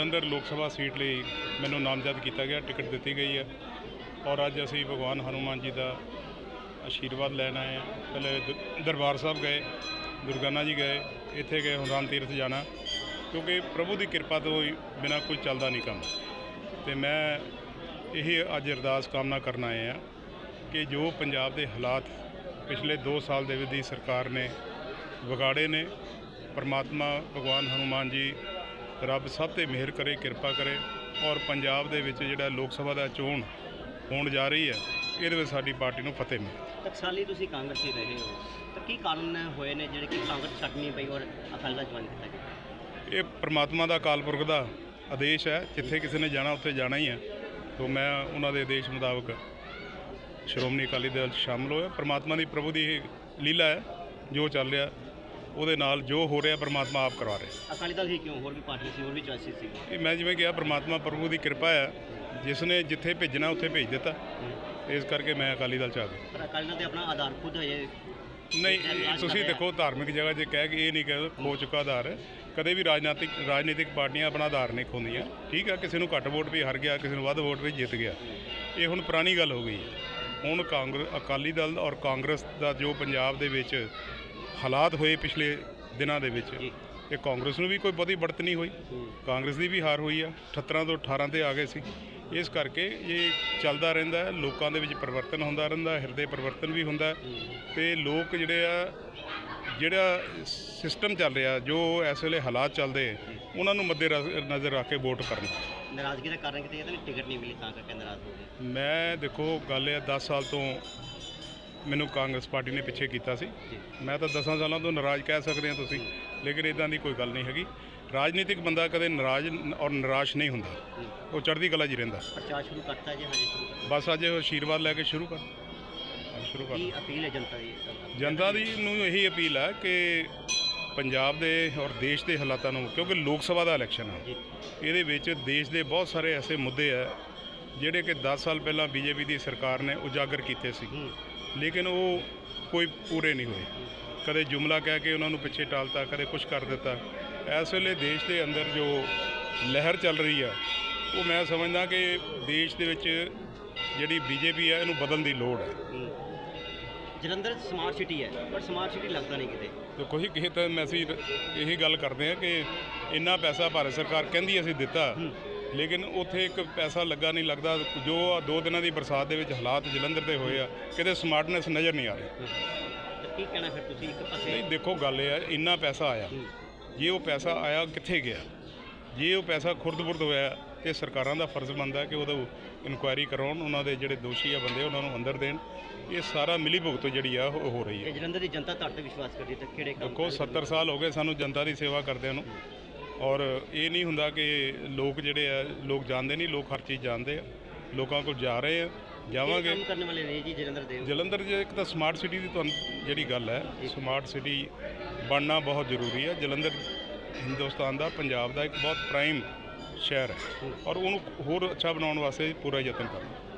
ਜਲੰਧਰ ਲੋਕ ਸਭਾ ਸੀਟ ਲਈ ਮੈਨੂੰ ਨਾਮਜ਼ਦ ਕੀਤਾ ਗਿਆ, ਟਿਕਟ ਦਿੱਤੀ ਗਈ ਹੈ ਔਰ ਅੱਜ ਅਸੀਂ ਭਗਵਾਨ ਹਨੂਮਾਨ ਜੀ ਦਾ ਆਸ਼ੀਰਵਾਦ ਲੈਣ ਆਏ ਹਾਂ। ਪਹਿਲੇ ਦ- ਦਰਬਾਰ ਸਾਹਿਬ ਗਏ ਦੁਰਗਾਨਾ ਜੀ ਗਏ, ਇੱਥੇ ਗਏ, ਹੁਣ ਰਾਮ ਤੀਰਥ ਜਾਣਾ, ਕਿਉਂਕਿ ਪ੍ਰਭੂ ਦੀ ਕਿਰਪਾ ਤੋਂ ਬਿਨਾ ਕੋਈ ਚੱਲਦਾ ਨਹੀਂ ਕੰਮ। ਤੇ ਮੈਂ ਇਹ ਅੱਜ ਅਰਦਾਸ ਕਾਮਨਾ ਕਰਨ ਆਏ ਆ ਕਿ ਜੋ ਪੰਜਾਬ ਦੇ ਹਾਲਾਤ ਪਿਛਲੇ 2 ਸਾਲ ਦੇ ਵਿੱਚ ਦੀ ਸਰਕਾਰ ਨੇ ਵਿਗਾੜੇ ਨੇ, ਪਰਮਾਤਮਾ ਭਗਵਾਨ ਹਨੂਮਾਨ ਜੀ ਰੱਬ ਸਭ ਤੇ ਮਿਹਰ ਕਰੇ ਕਿਰਪਾ ਕਰੇ ਔਰ ਪੰਜਾਬ ਦੇ ਵਿੱਚ ਜਿਹੜਾ ਲੋਕ ਸਭਾ ਦਾ ਚੋਣ ਹੋਣ ਜਾ ਰਹੀ ਹੈ ਇਹਦੇ ਵਿੱਚ ਸਾਡੀ ਪਾਰਟੀ ਨੂੰ ਫਤਿਹ ਮਿਲੇ। ਟਕਸਾਲੀ ਤੁਸੀਂ ਕਾਂਗਰਸੀ ਰਹੇ ਹੋ ਤਾਂ ਕੀ ਕਾਰਨ ਹੋਏ ਨੇ ਜਿਹੜੇ ਕਿ ਕਾਂਗਰਸ ਛੱਡਣੀ ਪਈ ਔਰ ਅਕਾਲੀ ਦਲ ਜੁਆਇਨ ਕੀਤਾ ਗਿਆ? ਇਹ ਪ੍ਰਮਾਤਮਾ ਦਾ ਕਾਲਪੁਰਖ ਦਾ ਆਦੇਸ਼ ਹੈ ਜਿੱਥੇ ਕਿਸੇ ਨੇ ਜਾਣਾ ਉੱਥੇ ਜਾਣਾ ਹੀ ਹੈ। ਤੋਂ ਮੈਂ ਉਹਨਾਂ ਦੇ ਆਦੇਸ਼ ਮੁਤਾਬਕ ਸ਼੍ਰੋਮਣੀ ਅਕਾਲੀ ਦਲ 'ਚ ਸ਼ਾਮਲ ਹੋਇਆ। ਪ੍ਰਮਾਤਮਾ ਦੀ ਪ੍ਰਭੂ ਦੀ ਇਹ ਲੀਲਾ ਹੈ ਜੋ ਚੱਲ ਰਿਹਾ ਉਹਦੇ ਨਾਲ ਜੋ ਹੋ ਰਿਹਾ ਪ੍ਰਮਾਤਮਾ ਆਪ ਕਰਵਾ ਰਿਹਾ। ਅਕਾਲੀ ਦਲ ਹੀ ਕਿਉਂ? ਹੋਰ ਵੀ ਪਾਰਟੀ ਸੀ ਹੋਰ ਵੀ ਚੋਇਸਿਸ ਸੀ ਇਹ ਮੈਂ ਜਿਵੇਂ ਕਿਹਾ ਪ੍ਰਮਾਤਮਾ ਪ੍ਰਭੂ ਦੀ ਕਿਰਪਾ ਹੈ ਜਿਸ ਨੇ ਜਿੱਥੇ ਭੇਜਣਾ ਉੱਥੇ ਭੇਜ ਦਿੱਤਾ। ਇਸ ਕਰਕੇ ਮੈਂ ਅਕਾਲੀ ਦਲ ਚ ਆ ਗਿਆ। ਪਰ ਅਕਾਲੀ ਦਲ ਦੇ ਆਪਣਾ ਆਧਾਰ ਖੁਦ ਹੈ ਨਹੀਂ ਤੁਸੀਂ ਦੇਖੋ ਧਾਰਮਿਕ ਜਗ੍ਹਾ 'ਤੇ ਕਹਿ ਕੇ ਇਹ ਨਹੀਂ ਕਹਿ ਖੋ ਚੁੱਕਾ ਆਧਾਰ ਹੈ। ਕਦੇ ਵੀ ਰਾਜਨੀਤਿਕ ਰਾਜਨੀਤਿਕ ਪਾਰਟੀਆਂ ਆਪਣਾ ਆਧਾਰ ਨਹੀਂ ਖੋਂਦੀਆਂ। ਠੀਕ ਹੈ ਕਿਸੇ ਨੂੰ ਘੱਟ ਵੋਟ ਵੀ ਹਾਰ ਗਿਆ ਕਿਸੇ ਨੂੰ ਵੱਧ ਵੋਟ ਵੀ ਜਿੱਤ ਗਿਆ। ਇਹ ਹੁਣ ਪੁਰਾਣੀ ਗੱਲ ਹੋ ਗਈ ਹੈ। ਹੁਣ ਕਾਂਗਰਸ ਅਕਾਲੀ ਦਲ ਔਰ ਕਾਂਗਰਸ ਦਾ ਜੋ ਪੰਜਾਬ ਦੇ ਵਿੱਚ ਹਾਲਾਤ ਹੋਏ ਪਿਛਲੇ ਦਿਨਾਂ ਦੇ ਵਿੱਚ। ਇਹ ਕਾਂਗਰਸ ਨੂੰ ਵੀ ਕੋਈ ਬਹੁਤੀ ਬੜਤ ਨਹੀਂ ਹੋਈ। ਕਾਂਗਰਸ ਦੀ ਵੀ ਹਾਰ ਹੋਈ ਆ 78 ਤੋਂ 18 ਤੇ ਆ ਗਏ ਸੀ। ਇਸ ਕਰਕੇ ਇਹ ਚੱਲਦਾ ਰਹਿੰਦਾ ਹੈ ਲੋਕਾਂ ਦੇ ਵਿੱਚ ਪਰਿਵਰਤਨ ਹੁੰਦਾ ਰਹਿੰਦਾ ਹਿਰਦੇ ਪਰਿਵਰਤਨ ਵੀ ਹੁੰਦਾ ਤੇ ਲੋਕ ਜਿਹੜੇ ਆ ਜਿਹੜਾ ਸਿਸਟਮ ਚੱਲ ਰਿਹਾ ਜੋ ਇਸ ਵੇਲੇ ਹਾਲਾਤ ਚੱਲਦੇ ਉਹਨਾਂ ਨੂੰ ਮੱਦੇ ਨਜ਼ਰ ਰੱਖ ਕੇ ਵੋਟ ਕਰਨਾ। ਨਾਰਾਜ਼ਗੀ ਦਾ ਕਾਰਨ ਕਿਤੇ ਇਹ ਤਾਂ ਨਹੀਂ ਟਿਕਟ ਨਹੀਂ ਮਿਲੀ ਤਾਂ ਕਰਕੇ ਨਾਰਾਜ਼ ਹੋ ਗਏ। ਮੈਂ ਦੇਖੋ ਗੱਲ ਇਹ 10 ਸਾਲ ਤੋਂ ਮੈਨੂੰ ਕਾਂਗਰਸ ਪਾਰਟੀ ਨੇ ਪਿੱਛੇ ਕੀਤਾ ਸੀ। ਮੈਂ ਤਾਂ 10 ਸਾਲਾਂ ਤੋਂ ਨਾਰਾਜ਼ ਕਹਿ ਸਕਦੇ ਆ ਤੁਸੀਂ ਲੇਕਿਨ ਇਦਾਂ ਦੀ ਕੋਈ ਗੱਲ ਨਹੀਂ ਹੈਗੀ। ਰਾਜਨੀਤਿਕ ਬੰਦਾ ਕਦੇ ਨਾਰਾਜ਼ ਔਰ ਨਿਰਾਸ਼ ਨਹੀਂ ਹੁੰਦਾ। ਉਹ ਚੜ੍ਹਦੀ ਕਲਾ 'ਚ ਹੀ ਰਹਿੰਦਾ। ਪ੍ਰਚਾਰ ਸ਼ੁਰੂ ਕਰਤਾ ਜੀ ਹਜੇ ਬਸ ਅੱਜ ਆਸ਼ੀਰਵਾਦ ਲੈ ਕੇ ਸ਼ੁਰੂ ਕਰ। ਸ਼ੁਰੂ ਕਰ। ਕੀ ਅਪੀਲ ਹੈ ਜਨਤਾ ਦੀ ਜਨਤਾ ਦੀ ਨੂੰ ਇਹੀ ਅਪੀਲ ਹੈ ਕਿ ਪੰਜਾਬ ਦੇ ਔਰ ਦੇਸ਼ ਦੇ ਹਾਲਾਤਾਂ ਨੂੰ ਕਿਉਂਕਿ ਲੋਕ ਸਭਾ ਦਾ ਇਲੈਕਸ਼ਨ ਹੈ ਇਹਦੇ ਵਿੱਚ ਦੇਸ਼ ਦੇ ਬਹੁਤ ਸਾਰੇ ਐਸੇ ਮੁੱਦੇ ਆ ਜਿਹੜੇ ਕਿ 10 ਸਾਲ ਪਹਿਲਾਂ ਬੀਜੇਪੀ ਦੀ ਸਰਕਾਰ ਨੇ ਉਜਾਗਰ ਕੀਤੇ ਸੀ। ਹੂੰ। ਲੇਕਿਨ ਉਹ ਕੋਈ ਪੂਰੇ ਨਹੀਂ ਹੋਏ। ਕਦੇ ਜੁਮਲਾ ਕਹਿ ਕੇ ਉਹਨਾਂ ਨੂੰ ਪਿੱਛੇ ਟਾਲਤਾ ਕਦੇ ਕੁਝ ਕਰ ਦਿੱਤਾ। ਇਸ ਵੇਲੇ ਦੇਸ਼ ਦੇ ਅੰਦਰ ਜੋ ਲਹਿਰ ਚੱਲ ਰਹੀ ਆ ਉਹ ਮੈਂ ਸਮਝਦਾ ਕਿ ਦੇਸ਼ ਦੇ ਵਿੱਚ ਜਿਹੜੀ ਬੀਜੇਪੀ ਹੈ ਇਹਨੂੰ ਬਦਲਣ ਦੀ ਲੋੜ ਹੈ ਹੂੰ। ਜਲੰਧਰ ਸਮਾਰਟ ਸਿਟੀ ਹੈ ਪਰ ਸਮਾਰਟ ਸਿਟੀ ਲੱਗਦਾ ਨਹੀਂ ਕਿਤੇ। ਤੇ ਕੋਈ ਕਿਸੇ ਤਾਂ ਮੈਂ ਅਸੀਂ ਇਹੀ ਗੱਲ ਕਰਦੇ ਹਾਂ ਕਿ ਇੰਨਾ ਪੈਸਾ ਭਾਰਤ ਸਰਕਾਰ ਕਹਿੰਦੀ ਅਸੀਂ ਦਿੱਤਾ ਲੇਕਿਨ ਉੱਥੇ ਇੱਕ ਪੈਸਾ ਲੱਗਾ ਨਹੀਂ ਲੱਗਦਾ ਜੋ ਆ ਦੋ ਦਿਨਾਂ ਦੀ ਬਰਸਾਤ ਦੇ ਵਿੱਚ ਹਾਲਾਤ ਜਲੰਧਰ ਦੇ ਹੋਏ ਆ ਕਿਤੇ ਸਮਾਰਟਨੈਸ ਨਜ਼ਰ ਨਹੀਂ ਆ ਰਹੀ। ਕੀ ਕਹਿਣਾ ਫਿਰ ਤੁਸੀਂ ਇੱਕ ਪਾਸੇ? ਨਹੀਂ ਦੇਖੋ ਗੱਲ ਇਹ ਹੈ ਇੰਨਾ ਪੈਸਾ ਆਇਆ। ਜੇ ਉਹ ਪੈਸਾ ਆਇਆ ਕਿੱਥੇ ਗਿਆ? ਜੇ ਉਹ ਪੈਸਾ ਖੁਰਦ-ਬੁਰਦ ਹੋਇਆ ਤੇ ਸਰਕਾਰਾਂ ਦਾ ਫਰਜ਼ ਬਣਦਾ ਕਿ ਉਹਦਾ ਇਨਕੁਆਇਰੀ ਕਰਾਉਣ ਉਹਨਾਂ ਦੇ ਜਿਹੜੇ ਦੋਸ਼ੀ ਆ ਬੰਦੇ ਉਹਨਾਂ ਨੂੰ ਅੰਦਰ ਦੇਣ। ਇਹ ਸਾਰਾ ਮਿਲੀ ਭੁਗਤ ਜਿਹੜੀ ਆ ਉਹ ਹੋ ਰਹੀ ਹੈ ਜਲੰਧਰ ਦੀ ਜਨਤਾ ਤੁਹਾਡੇ ਤੇ ਵਿਸ਼ਵਾਸ ਕਰਦੀ ਤਾਂ ਕਿਹੜੇ ਕੰਮ ਦੇਖੋ 70 ਸਾਲ ਹੋ ਗਏ ਸਾਨੂੰ ਜਨਤਾ ਦੀ ਸੇਵਾ ਕਰਦਿਆਂ ਨੂੰ। ਔਰ ਇਹ ਨਹੀਂ ਹੁੰਦਾ ਕਿ ਲੋਕ ਜਿਹੜੇ ਆ ਲੋਕ ਜਾਣਦੇ ਨਹੀਂ ਲੋਕ ਹਰ ਚੀਜ਼ ਜਾਣਦੇ ਆ। ਲੋਕਾਂ ਕੋਲ ਜਾ ਰਹੇ ਆ ਜਾਵਾਂਗੇ। ਕੰਮ ਕਰਨ ਵਾਲੇ ਨੇ ਜੀ ਜਲੰਧਰ ਦੇ। ਜਲੰਧਰ 'ਚ ਇੱਕ ਤਾਂ ਸਮਾਰਟ ਸਿਟੀ ਦੀ ਤੁਹਾਨੂੰ ਜਿਹੜੀ ਗੱਲ ਹੈ ਸਮਾਰਟ ਸਿਟੀ ਬਣਨਾ ਬਹੁਤ ਜ਼ਰੂਰੀ ਹੈ ਜਲੰਧਰ ਹਿੰਦੁਸਤਾਨ ਦਾ ਪੰਜਾਬ ਦਾ ਇੱਕ ਬਹੁਤ ਪ੍ਰਾਈਮ ਸ਼ਹਿਰ ਹੈ। ਔਰ ਉਹਨੂੰ ਹੋਰ ਅੱਛਾ ਬਣਾਉਣ ਵਾਸਤੇ ਪੂਰਾ ਯਤਨ ਕਰਨਾ।